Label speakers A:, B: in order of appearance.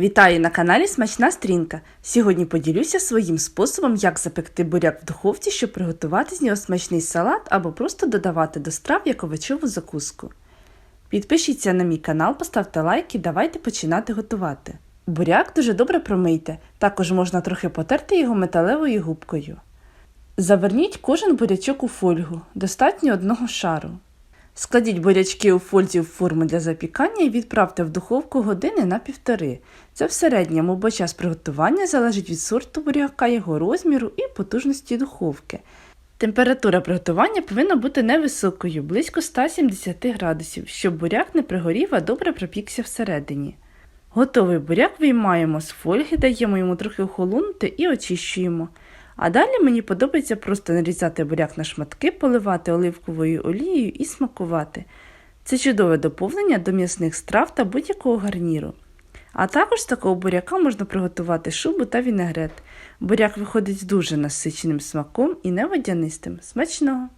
A: Вітаю на каналі Смачна Стрінка. Сьогодні поділюся своїм способом, як запекти буряк в духовці, щоб приготувати з нього смачний салат або просто додавати до страв як овочеву закуску. Підпишіться на мій канал, поставте лайк і давайте починати готувати. Буряк дуже добре промийте, також можна трохи потерти його металевою губкою. Заверніть кожен бурячок у фольгу, достатньо одного шару. Складіть бурячки у фользі в форму для запікання і відправте в духовку години на півтори. Це в середньому, бо час приготування залежить від сорту буряка, його розміру і потужності духовки. Температура приготування повинна бути невисокою, близько 170 градусів, щоб буряк не пригорів, а добре пропікся всередині. Готовий буряк виймаємо з фольги, даємо йому трохи охолонути і очищуємо. А далі мені подобається просто нарізати буряк на шматки, поливати оливковою олією і смакувати. Це чудове доповнення до м'ясних страв та будь-якого гарніру. А також з такого буряка можна приготувати шубу та вінегрет. Буряк виходить з дуже насиченим смаком і не водянистим. Смачного!